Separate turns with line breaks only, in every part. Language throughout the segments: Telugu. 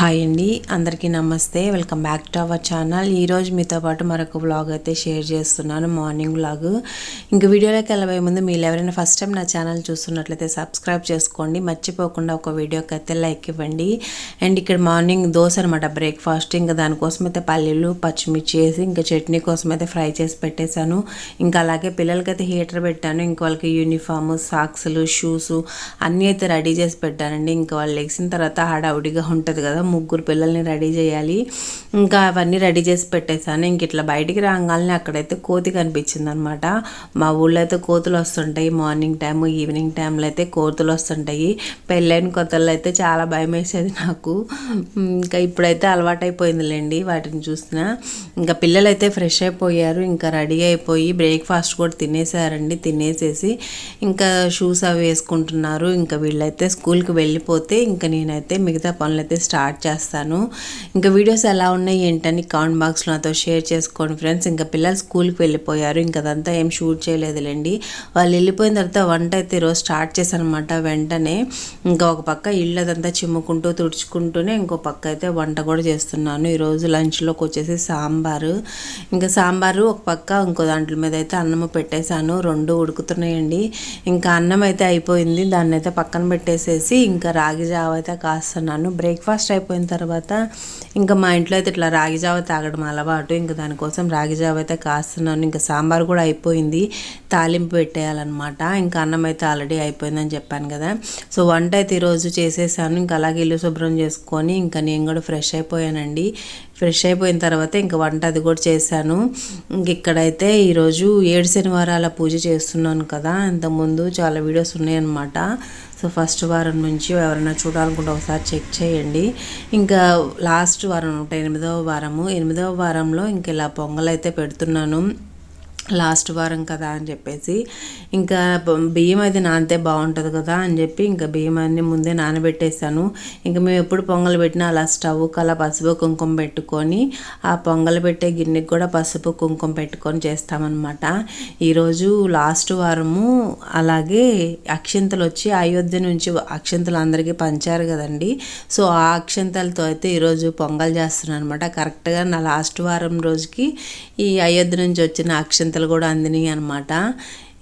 హాయ్ అండి అందరికీ నమస్తే. Welcome back to our channel ఈరోజు మీతో పాటు మరొక వ్లాగ్ అయితే షేర్ చేస్తున్నాను మార్నింగ్ వ్లాగ్ ఇంక వీడియోలోకి వెళ్ళబోయే ముందు మీరు ఎవరైనా ఫస్ట్ టైం నా ఛానల్ చూస్తున్నట్లయితే సబ్స్క్రైబ్ చేసుకోండి. మర్చిపోకుండా ఒక వీడియోకి అయితే లైక్ ఇవ్వండి. అండ్ ఇక్కడ మార్నింగ్ దోశ అనమాట బ్రేక్ఫాస్ట్ ఇంకా దానికోసం అయితే పల్లీలు పచ్చిమిర్చి వేసి ఇంకా చట్నీ కోసం అయితే ఫ్రై చేసి పెట్టేశాను. ఇంకా అలాగే పిల్లలకైతే హీటర్ పెట్టాను. ఇంకా వాళ్ళకి యూనిఫామ్ సాక్స్లు షూస్ అన్నీ అయితే రెడీ చేసి పెట్టానండి. ఇంకా వాళ్ళు లెగిసిన తర్వాత హడావుడిగా ఉంటుంది కదా ముగ్గురు పిల్లల్ని రెడీ చేయాలి. ఇంకా అవన్నీ రెడీ చేసి పెట్టేశాను. ఇంక ఇట్లా బయటికి రాగానే అక్కడైతే కోతి కనిపించింది అనమాట మా ఊళ్ళో అయితే కోతులు వస్తుంటాయి. మార్నింగ్ టైం ఈవినింగ్ టైంలో అయితే కోతులు వస్తుంటాయి. పెళ్ళైన కొత్తల్లో అయితే చాలా భయం వేసేది నాకు. ఇంకా ఇప్పుడైతే అలవాటైపోయిందిలేండి వాటిని చూసిన. ఇంకా పిల్లలైతే ఫ్రెష్ అయిపోయారు. ఇంకా రెడీ అయిపోయి బ్రేక్ఫాస్ట్ కూడా తినేసారండి. తినేసేసి ఇంకా షూస్ అవి వేసుకుంటున్నారు. ఇంకా వీళ్ళైతే స్కూల్కి వెళ్ళిపోతే ఇంకా నేనైతే మిగతా పనులు అయితే స్టార్ట్ చేస్తాను. ఇంకా వీడియోస్ ఎలా ఉన్నాయి ఏంటని కామెంట్ బాక్స్లో నాతో షేర్ చేసుకోండి ఫ్రెండ్స్. ఇంకా పిల్లలు స్కూల్కి వెళ్ళిపోయారు. ఇంకా అదంతా ఏం షూట్ చేయలేదులేండి. వాళ్ళు వెళ్ళిపోయిన తర్వాత వంట అయితే ఈరోజు స్టార్ట్ చేశాను అనమాట వెంటనే. ఇంకా ఒక పక్క ఇల్లు అదంతా చిమ్ముకుంటూ తుడుచుకుంటూనే ఇంకో పక్క అయితే వంట కూడా చేస్తున్నాను. ఈరోజు లంచ్లోకి వచ్చేసి సాంబారు. ఇంకా సాంబారు ఒక పక్క ఇంకో దాంట్లో మీద అయితే అన్నము పెట్టేశాను. రెండు ఉడుకుతున్నాయండి. ఇంకా అన్నం అయితే అయిపోయింది. దాన్ని అయితే పక్కన పెట్టేసేసి ఇంకా రాగి జావ అయితే కాస్తున్నాను. బ్రేక్ఫాస్ట్ అయిపోయిన తర్వాత ఇంకా మా ఇంట్లో అయితే ఇట్లా రాగి జావ తాగడం అలవాటు. ఇంకా దానికోసం రాగి జావ అయితే కాస్తున్నాను. ఇంకా సాంబార్ కూడా అయిపోయింది. తాలింపు పెట్టేయాలన్నమాట. ఇంకా అన్నం అయితే ఆల్రెడీ అయిపోయిందని చెప్పాను కదా. సో వంట అయితే ఈరోజు చేసేసాను. ఇంకా అలాగే ఇల్లు శుభ్రం చేసుకొని ఇంకా నేను కూడా ఫ్రెష్ అయిపోయానండి. ఫ్రెష్ అయిపోయిన తర్వాత ఇంకా వంట అది కూడా చేశాను. ఇంక ఇక్కడైతే ఈరోజు ఏడు శనివారాల పూజ చేస్తున్నాను కదా. ఇంతకుముందు చాలా వీడియోస్ ఉన్నాయన్నమాట. సో ఫస్ట్ వారం నుంచి ఎవరైనా చూడాలనుకుంటే ఒకసారి చెక్ చేయండి. ఇంకా లాస్ట్ వారం అనమాట ఎనిమిదవ వారము. ఎనిమిదవ వారంలో ఇంక ఇలా పొంగల్ అయితే పెడుతున్నాను. లాస్ట్ వారం కదా అని చెప్పేసి ఇంకా బియ్యం అయితే నానితే బాగుంటుంది కదా అని చెప్పి ఇంకా బియ్యం అన్ని ముందే నానబెట్టేశాను. ఇంకా మేము ఎప్పుడు పొంగల్ పెట్టినా అలా స్టవ్ అలా పసుపు కుంకుమ పెట్టుకొని ఆ పొంగల్ పెట్టే గిన్నెకి కూడా పసుపు కుంకుమ పెట్టుకొని చేస్తామన్నమాట. ఈరోజు లాస్ట్ వారము అలాగే అక్షంతలు వచ్చి అయోధ్య నుంచి అక్షంతలు అందరికీ పంచారు కదండి. సో ఆ అక్షంతలతో అయితే ఈరోజు పొంగల్ చేస్తున్నాను అనమాట కరెక్ట్గా నా లాస్ట్ వారం రోజుకి ఈ అయోధ్య నుంచి వచ్చిన అక్షంతలు కూడా అందినాయి అనమాట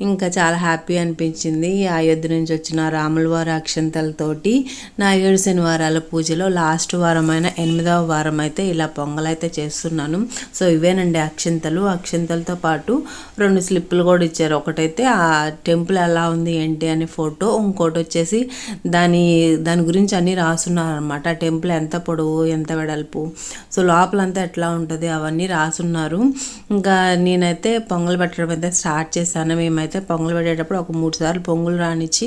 ఇంకా చాలా హ్యాపీ అనిపించింది. అయోధ్య నుంచి వచ్చిన రాములవారి అక్షంతలతోటి నా ఏడు శనివారాల పూజలో లాస్ట్ వారమైన ఎనిమిదవ వారం అయితే ఇలా పొంగలైతే చేస్తున్నాను. సో ఇవేనండి అక్షంతలు. అక్షంతలతో పాటు రెండు స్లిప్పులు కూడా ఇచ్చారు. ఒకటైతే ఆ టెంపుల్ ఎలా ఉంది ఏంటి అనే ఫోటో ఇంకోటి వచ్చేసి దాని దాని గురించి అన్నీ రాసున్నారు అనమాట టెంపుల్ ఎంత పొడవు ఎంత వెడల్పు. సో లోపలంతా ఎట్లా ఉంటుంది అవన్నీ రాసున్నారు. ఇంకా నేనైతే పొంగల్ పెట్టడం అయితే స్టార్ట్ చేశాను. మేమైతే అయితే పొంగలు పెట్టేటప్పుడు ఒక మూడు సార్లు పొంగులు రానిచ్చి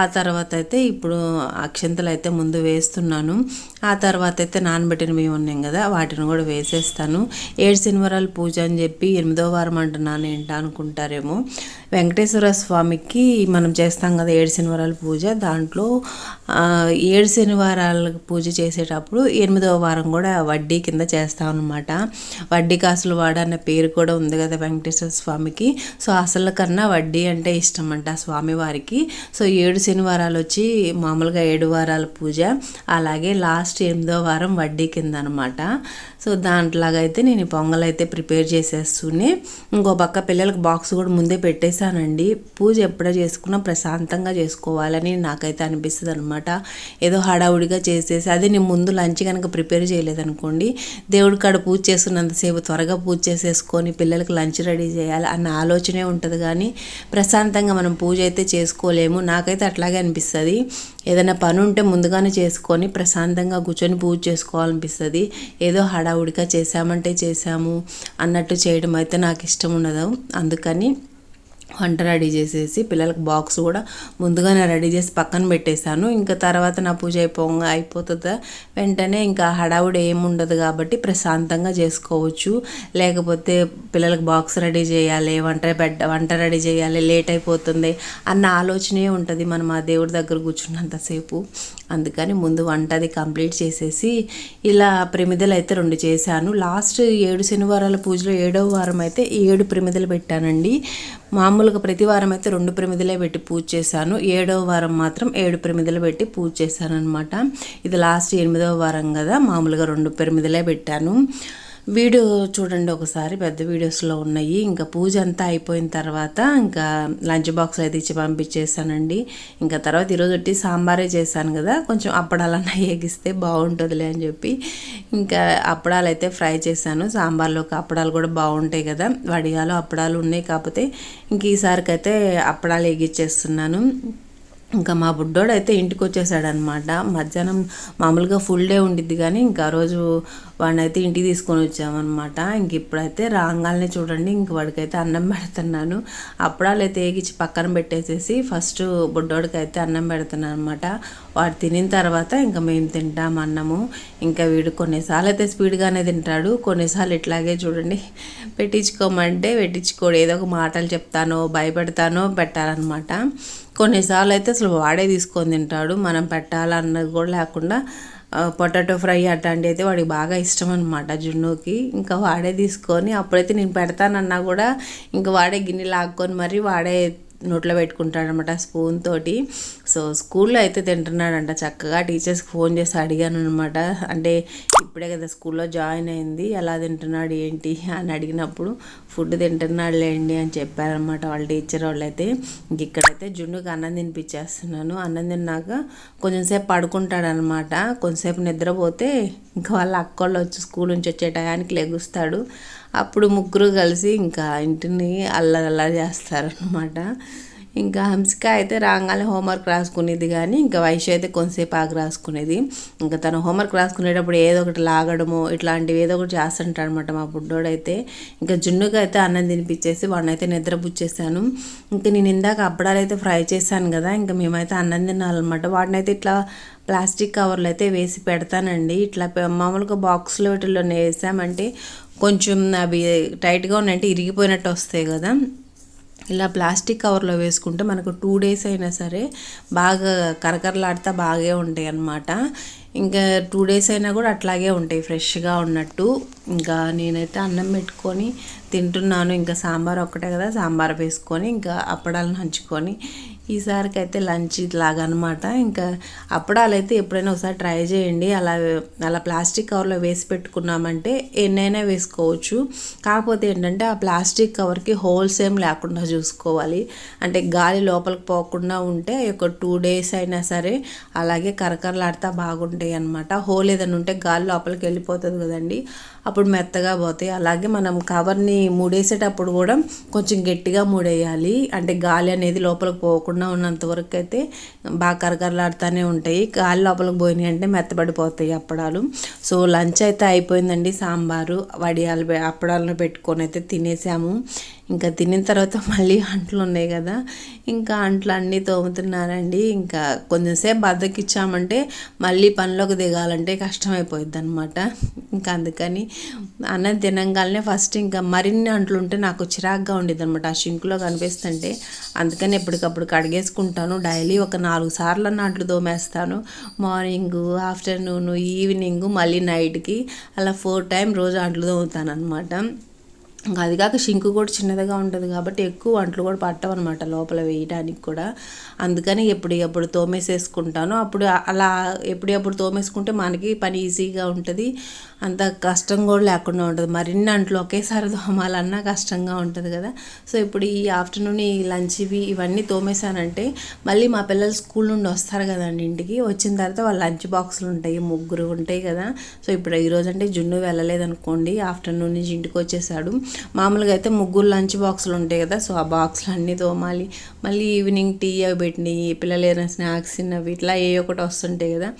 ఆ తర్వాత అయితే ఇప్పుడు అక్షంతలు అయితే ముందు వేస్తున్నాను. ఆ తర్వాత అయితే నానబెట్టిన మేము ఉన్నాయి కదా వాటిని కూడా వేసేస్తాను. ఏడు శనివారాలు పూజ అని చెప్పి ఎనిమిదో వారం అంటున్నాను ఏంటా అనుకుంటారేమో. వెంకటేశ్వర స్వామికి మనం చేస్తాం కదా ఏడు శనివారాల పూజ దాంట్లో ఏడు శనివారాల పూజ చేసేటప్పుడు ఎనిమిదవ వారం కూడా వడ్డీ కింద చేస్తాం అనమాట వడ్డీ కాసులు వాడన్న పేరు కూడా ఉంది కదా వెంకటేశ్వర స్వామికి. సో అసలు కన్నా వడ్డీ అంటే ఇష్టం అంట స్వామివారికి. సో ఏడు శనివారాలు వచ్చి మామూలుగా ఏడు వారాల పూజ. అలాగే లాస్ట్ ఎనిమిదో వారం వడ్డీ కింద అనమాట సో దాంట్లాగైతే నేను పొంగల్ అయితే ప్రిపేర్ చేసేస్తూనే ఇంకో పక్క పిల్లలకి బాక్స్ కూడా ముందే పెట్టేశానండి. పూజ ఎప్పుడో చేసుకున్నా ప్రశాంతంగా చేసుకోవాలని నాకైతే అనిపిస్తుంది అనమాట ఏదో హడావుడిగా చేసేసి అదే నేను ముందు లంచ్ కనుక ప్రిపేర్ చేయలేదనుకోండి దేవుడి కాడ పూజ చేస్తున్నంతసేపు త్వరగా పూజ చేసేసుకొని పిల్లలకి లంచ్ రెడీ చేయాలి అన్న ఆలోచనే ఉంటుంది కానీ ప్రశాంతంగా మనం పూజ అయితే చేసుకోలేము. నాకైతే అట్లాగే అనిపిస్తుంది. ఏదైనా పని ఉంటే ముందుగానే చేసుకొని ప్రశాంతంగా కూర్చొని పూజ చేసుకోవాలనిపిస్తుంది. ఏదో హడావుడిగా చేసామంటే చేసాము అన్నట్టు చేయడం అయితే నాకు ఇష్టం ఉండదు. అందుకని వంట రెడీ చేసేసి పిల్లలకి బాక్స్ కూడా ముందుగానే రెడీ చేసి పక్కన పెట్టేశాను. ఇంకా తర్వాత నా పూజ అయిపోగా అయిపోతుందా? వెంటనే ఇంకా హడావుడి ఏముండదు కాబట్టి ప్రశాంతంగా చేసుకోవచ్చు. లేకపోతే పిల్లలకు బాక్స్ రెడీ చేయాలి వంట బెడ్ వంట రెడీ చేయాలి లేట్ అయిపోతుంది అన్న ఆలోచనే ఉంటుంది. మనం ఆ దేవుడి దగ్గర కూర్చున్నంతసేపు. అందుకని ముందు వంట అది కంప్లీట్ చేసేసి ఇలా ప్రమిదలు అయితే రెండు చేశాను. లాస్ట్ ఏడు శనివారాల పూజలో ఏడవ వారం అయితే ఏడు ప్రమిదలు పెట్టానండి. మామూలుగా ప్రతి వారం అయితే రెండు ప్రమిదలే పెట్టి పూజ చేశాను. ఏడవ వారం మాత్రం ఏడు ప్రమిదలు పెట్టి పూజ చేశాను అనమాట ఇది లాస్ట్ ఎనిమిదవ వారం కదా మామూలుగా రెండు ప్రమిదలే పెట్టాను. వీడియో చూడండి ఒకసారి పెద్ద వీడియోస్లో ఉన్నాయి. ఇంకా పూజ అంతా అయిపోయిన తర్వాత ఇంకా లంచ్ బాక్స్ అయితే ఇచ్చి పంపించేసానండి ఇంకా తర్వాత ఈరోజు వచ్చి సాంబారే చేశాను కదా కొంచెం అప్పడాలన్నా ఏగిస్తే బాగుంటుందిలే అని చెప్పి ఇంకా అప్పడాలు అయితే ఫ్రై చేశాను. సాంబార్లోకి అప్పడాలు కూడా బాగుంటాయి కదా వడియాలు అప్పడాలు ఉన్నాయి. కాకపోతే ఇంక ఈసారికి అయితే అప్పడాలు ఏగిచ్చేస్తున్నాను. ఇంకా మా బుడ్డోడు అయితే ఇంటికి వచ్చేసాడనమాట మధ్యాహ్నం మామూలుగా ఫుల్ డే ఉండిద్ది కానీ ఇంకా రోజు వాడిని అయితే ఇంటికి తీసుకొని వచ్చామన్నమాట. ఇంక ఇప్పుడైతే రాగానే చూడండి ఇంక వాడికైతే అన్నం పెడుతున్నాను. అప్పుడాలు అయితే ఏగిచ్చి పక్కన పెట్టేసేసి ఫస్ట్ బుడ్డోడికి అయితే అన్నం పెడుతున్నాను అనమాట వాడు తినిన తర్వాత ఇంకా మేము తింటాం అన్నము. ఇంకా వీడు కొన్నిసార్లు అయితే స్పీడ్గానే తింటాడు. కొన్నిసార్లు ఇట్లాగే చూడండి పెట్టించుకోమంటే పెట్టించుకోడు. ఏదో ఒక మాటలు చెప్తానో భయపెడతానో పెట్టాలన్నమాట. కొన్నిసార్లు అయితే అసలు వాడే తీసుకొని తింటాడు. మనం పెట్టాలన్నది కూడా లేకుండా పొటాటో ఫ్రై అట్లాంటివి అయితే వాడికి బాగా ఇష్టం అనమాట జున్నుకి. ఇంకా వాడే తీసుకొని అప్పుడైతే నేను పెడతానన్నా కూడా ఇంకా వాడే గిన్నె లాక్కొని మరి వాడే నోట్లో పెట్టుకుంటాడనమాట స్పూన్ తోటి. సో స్కూల్లో అయితే తింటున్నాడంట. చక్కగా టీచర్స్కి ఫోన్ చేసి అడిగాను అనమాట అంటే ఇప్పుడే కదా స్కూల్లో జాయిన్ అయింది. ఎలా తింటున్నాడు ఏంటి అని అడిగినప్పుడు ఫుడ్ తింటున్నాడు లేండి అని చెప్పారనమాట వాళ్ళ టీచర్ వాళ్ళైతే. ఇంక ఇక్కడైతే జున్నుకి అన్నం తినిపించేస్తున్నాను. అన్నం తిన్నాక కొంచెం సేపు పడుకుంటాడనమాట. కొంచెంసేపు నిద్రపోతే ఇంకా వాళ్ళ అక్కోళ్ళు వచ్చి స్కూల్ నుంచి వచ్చే టయానికి లెగుస్తాడు. అప్పుడు ముగ్గురు కలిసి ఇంకా ఇంటిని అల్లరి చేస్తారనమాట ఇంకా హంసిక అయితే రాగానే హోంవర్క్ రాసుకునేది కానీ ఇంకా వయసు అయితే కొంతసేపు ఆగి రాసుకునేది. ఇంకా తను హోంవర్క్ రాసుకునేటప్పుడు ఏదో ఒకటి లాగడము ఇట్లాంటివి ఏదో ఒకటి చేస్తుంటాడు అనమాట మా బుడ్డోడైతే. ఇంకా జున్నుగా అయితే అన్నం తినిపించేసి వాడిని అయితే నిద్రపుచ్చేసాను ఇంకా నేను ఇందాక అప్పడాలు అయితే ఫ్రై చేశాను కదా ఇంకా మేమైతే అన్నం తినాలన్నమాట. వాడిని అయితే ఇట్లా ప్లాస్టిక్ కవర్లు అయితే వేసి పెడతానండి. ఇట్లా మామూలుగా బాక్స్లో వీటిల్లో వేసామంటే కొంచెం అవి టైట్గా ఉన్నాయంటే ఇరిగిపోయినట్టు వస్తాయి కదా. ఇలా ప్లాస్టిక్ కవర్లో వేసుకుంటే మనకు టూ డేస్ అయినా సరే బాగా కరకరలాడితే బాగే ఉంటాయి అన్నమాట. ఇంకా టూ డేస్ అయినా కూడా అట్లాగే ఉంటాయి ఫ్రెష్గా ఉన్నట్టు. ఇంకా నేనైతే అన్నం పెట్టుకొని తింటున్నాను. ఇంకా సాంబార్ ఒక్కటే కదా సాంబార్ వేసుకొని ఇంకా అప్పడాలను హంచుకొని ఈసారికి అయితే లంచ్ ఇలాగా అనమాట ఇంకా అప్పడాలు అయితే ఎప్పుడైనా ఒకసారి ట్రై చేయండి. అలా అలా ప్లాస్టిక్ కవర్లో వేసి పెట్టుకున్నామంటే ఎన్నైనా వేసుకోవచ్చు. కాకపోతే ఏంటంటే ఆ ప్లాస్టిక్ కవర్కి హోల్స్ ఏం లేకుండా చూసుకోవాలి. అంటే గాలి లోపలికి పోకుండా ఉంటే ఒక టూ డేస్ అయినా సరే అలాగే కరకరలాడితే బాగుంటాయి అనమాట హోల్ ఏదైనా ఉంటే గాలి లోపలికి వెళ్ళిపోతుంది కదండి. అప్పుడు మెత్తగా పోతాయి. అలాగే మనం కవర్ని మూడేసేటప్పుడు కూడా కొంచెం గట్టిగా మూడేయాలి. అంటే గాలి అనేది లోపలికి పోకుండా ఉన్నంత వరకు అయితే బాగా కరకరలాడుతూనే ఉంటాయి. గాలి లోపలికి పోయినాయి అంటే మెత్తబడిపోతాయి అప్పడాలు. సో లంచ్ అయితే అయిపోయిందండి సాంబారు. వడియాలు అప్పడాలను పెట్టుకొని అయితే తినేసాము. ఇంకా తినిన తర్వాత మళ్ళీ అంట్లు ఉన్నాయి కదా. ఇంకా అంట్లు అన్నీ తోముతున్నానండి ఇంకా కొంచెంసేపు బద్దకిచ్చామంటే మళ్ళీ పనిలోకి దిగాలంటే కష్టమైపోయింది అనమాట ఇంకా అందుకని అన్నం తినంగానే ఫస్ట్ ఇంకా మరిన్ని అంట్లు ఉంటే నాకు చిరాగ్గా ఉండేది అనమాట ఆ షింక్లో కనిపిస్తుంటే అందుకని ఎప్పటికప్పుడు కడిగేసుకుంటాను. డైలీ ఒక నాలుగు సార్లు అన్న అంట్లు తోమేస్తాను. మార్నింగ్ ఆఫ్టర్నూన్ ఈవినింగ్ మళ్ళీ నైట్కి అలా ఫోర్ టైం రోజు అంట్లు తోముతాను అనమాట అది కాక షింకు కూడా చిన్నదిగా ఉంటుంది కాబట్టి ఎక్కువ వంటలు కూడా పట్టవన్నమాట లోపల వేయడానికి కూడా. అందుకని ఎప్పుడు ఎప్పుడు తోమేసేసుకుంటాను. అప్పుడు అలా ఎప్పుడు తోమేసుకుంటే మనకి పని ఈజీగా ఉంటుంది. అంత కష్టం కూడా లేకుండా ఉంటుంది. మరిన్ని అంట్లు ఒకేసారి తోమాలన్నా కష్టంగా ఉంటుంది కదా. సో ఇప్పుడు ఈ ఆఫ్టర్నూన్ ఈ లంచ్ ఇవి ఇవన్నీ తోమేశానంటే మళ్ళీ మా పిల్లలు స్కూల్ నుండి వస్తారు కదండి ఇంటికి. వచ్చిన తర్వాత వాళ్ళ లంచ్ బాక్సులు ఉంటాయి ముగ్గురు ఉంటాయి కదా. సో ఇప్పుడు ఈరోజు అంటే జున్ను వెళ్ళలేదు అనుకోండి ఆఫ్టర్నూన్ నుంచి ఇంటికి వచ్చేసాడు. మామూలుగా అయితే ముగ్గురు లంచ్ బాక్సులు ఉంటాయి కదా సో ఆ బాక్సులు అన్నీ తోమాలి. మళ్ళీ ఈవినింగ్ టీ అవి పెట్టినవి పిల్లలు ఏదైనా స్నాక్స్ తిన్నవి ఇట్లా ఏ ఒకటి వస్తుంటాయి కదా.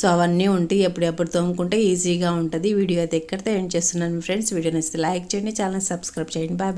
సో అవన్నీ ఉంటాయి ఎప్పుడెప్పుడు తోముకుంటే ఈజీగా ఉంటుంది. వీడియో అయితే ఎక్కడితే ఏం చేస్తున్నాను ఫ్రెండ్స్. వీడియో నచ్చితే లైక్ చేయండి ఛానల్ సబ్స్క్రైబ్ చేయండి. బాయ్.